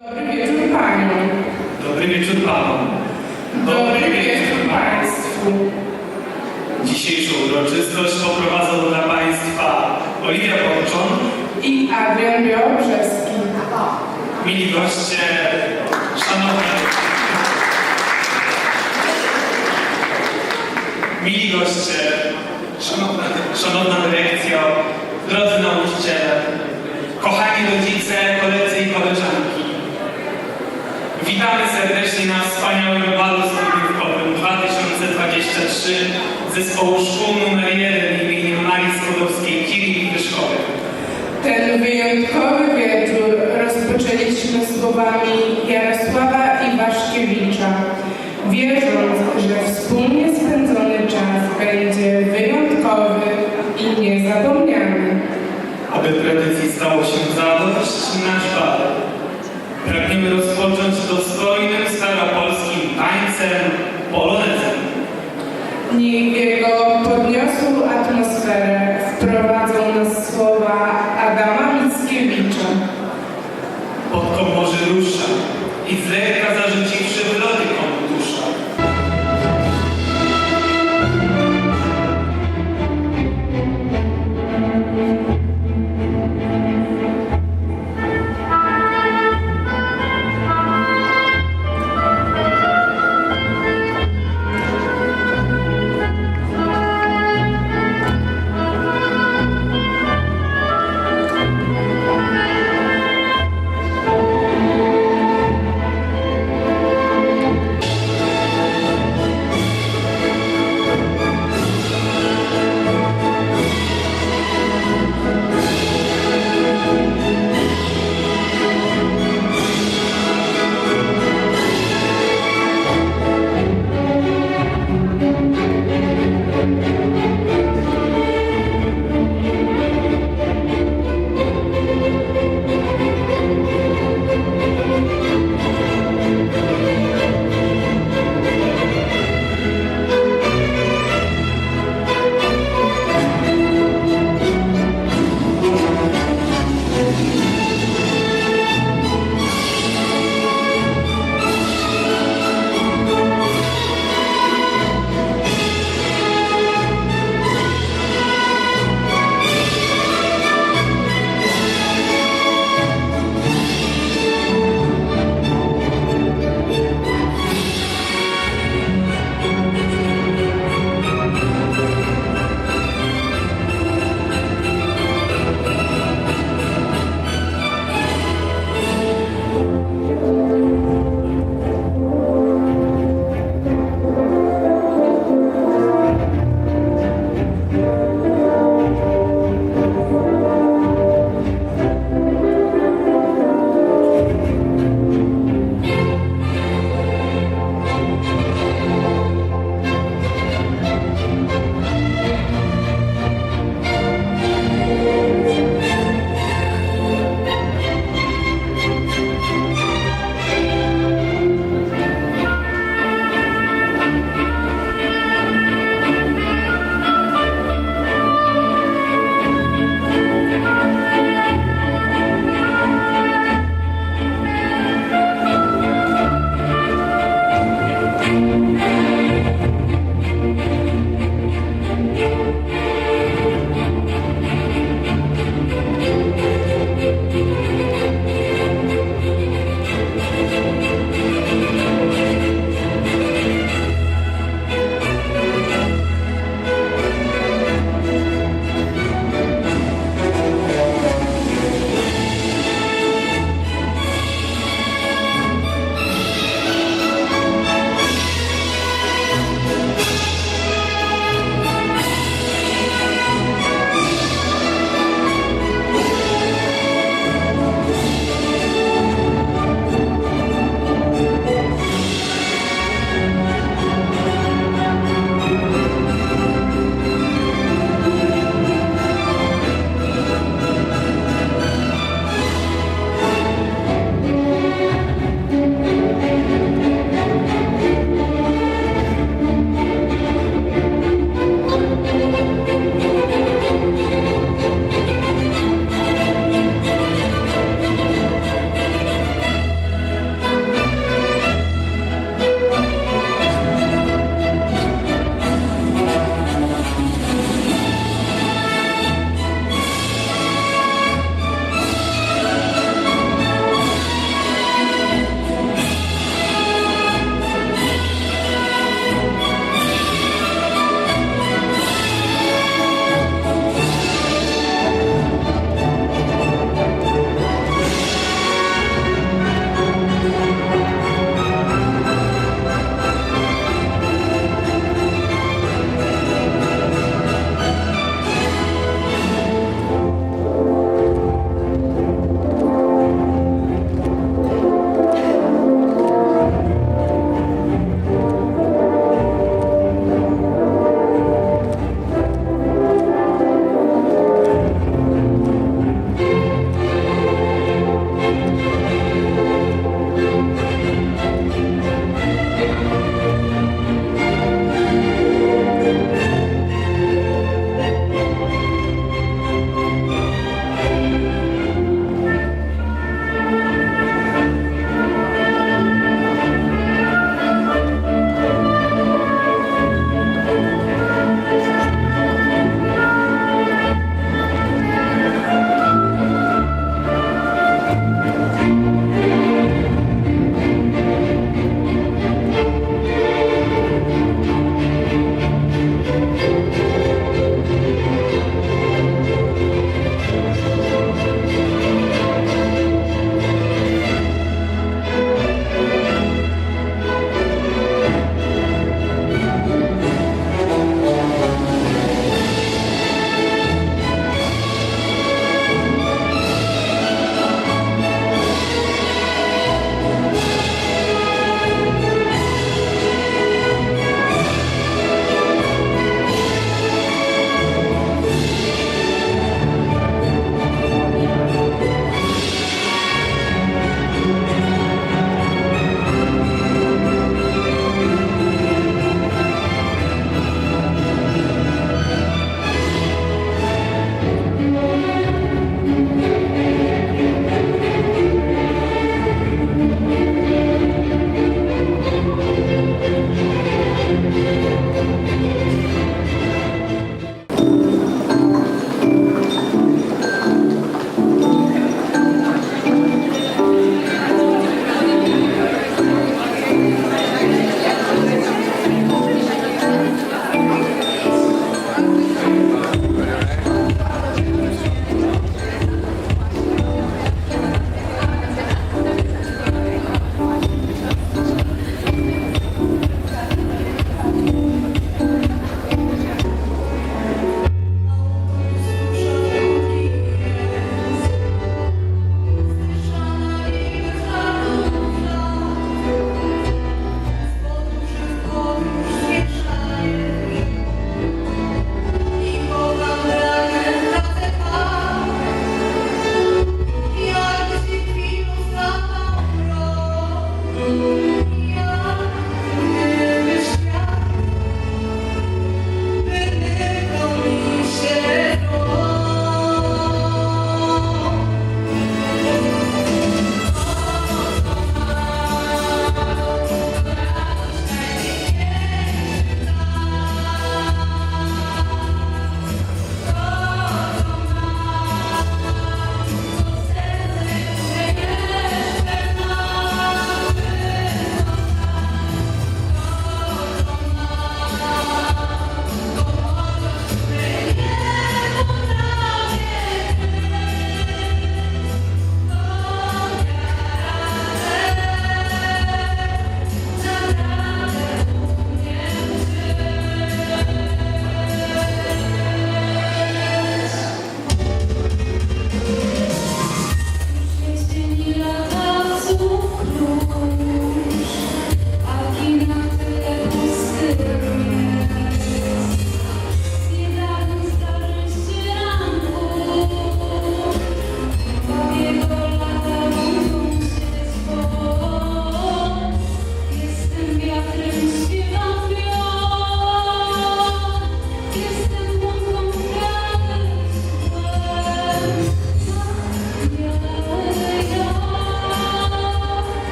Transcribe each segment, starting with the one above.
Dobry wieczór Paniom. Dobry wieczór Panom. Dobry wieczór Państwu. Dzisiejszą uroczystość poprowadzą dla Państwa Oliwia Porczon, I Adrian Białobrzeski. mili goście, szanowne... Mili goście, szanowna, szanowna dyrekcjo, drodzy nauczyciele, kochani rodzice, koledzy. Witamy serdecznie na wspaniałym balu studniówkowym 2023 zespołu szkół nr 1 imieniem Marii Skłodowskiej-Curie i Wyszkowy. Ten wyjątkowy wieczór rozpoczęliśmy słowami Jarosława Iwaszkiewicza, wierząc, że wspólnie spędzony czas będzie wyjątkowy i niezapomniany. Aby tradycji stało się zadość, nasz bal. Pragniemy rozpocząć dostojnym staropolskim tańcem polonezem. Niech jego podniosłą atmosferę wprowadzą nas słowa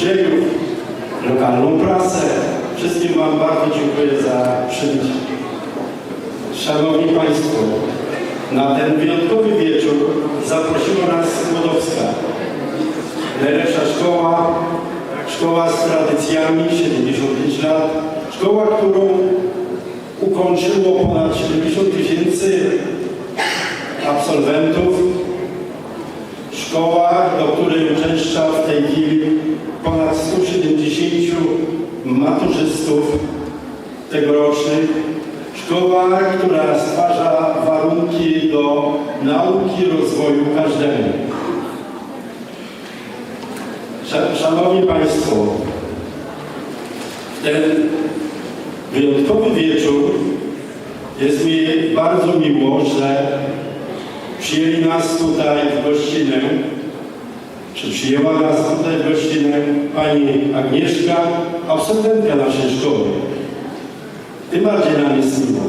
DJ-ów, lokalną prasę. Wszystkim Wam bardzo dziękuję za przybycie. Szanowni Państwo, na ten wyjątkowy wieczór zaprosiła nas Skłodowska. Najlepsza szkoła, szkoła z tradycjami, 75 lat, szkoła, którą ukończyło ponad 70 tysięcy absolwentów, szkoła, do której maturzystów tegorocznych, szkoła, która stwarza warunki do nauki, rozwoju każdemu. Sza- Szanowni Państwo, ten wyjątkowy wieczór jest mi bardzo miło, że przyjęli nas tutaj w gościnę, przyjęła nas tutaj w gościnę pani Agnieszka, absolwentka naszej szkoły. Tym bardziej nam jest miło.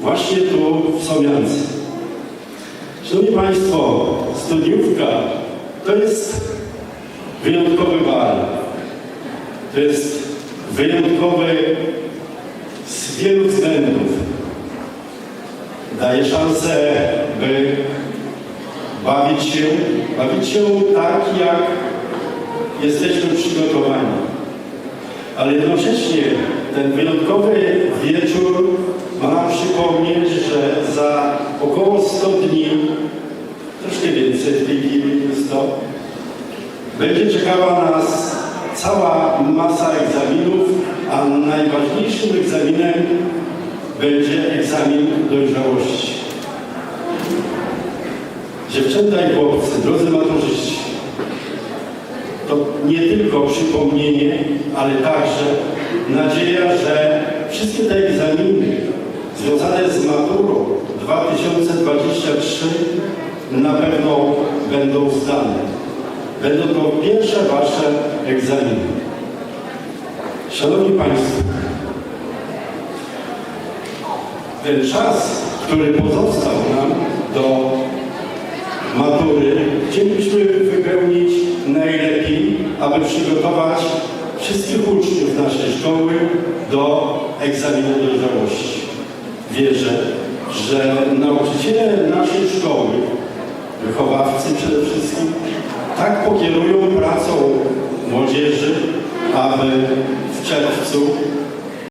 Właśnie tu w Somiance. Szanowni Państwo, studniówka to jest wyjątkowy bal. To jest wyjątkowy z wielu względów. Daje szansę, by bawić się, bawić się tak, jak jesteśmy przygotowani. Ale jednocześnie ten wyjątkowy wieczór ma nam przypomnieć, że za około 100 dni, troszkę więcej w tej chwili jest to, będzie czekała nas cała masa egzaminów, a najważniejszym egzaminem będzie egzamin dojrzałości. Dziewczęta i chłopcy, drodzy maturzyści, to nie tylko przypomnienie, ale także nadzieja, że wszystkie te egzaminy związane z maturą 2023 na pewno będą zdane. Będą to pierwsze Wasze egzaminy. Szanowni Państwo, ten czas, który pozostał nam do matury, chcielibyśmy wypełnić najlepiej, aby przygotować wszystkich uczniów naszej szkoły do egzaminu dojrzałości. Wierzę, że nauczyciele naszej szkoły, wychowawcy przede wszystkim, tak pokierują pracą młodzieży, aby w czerwcu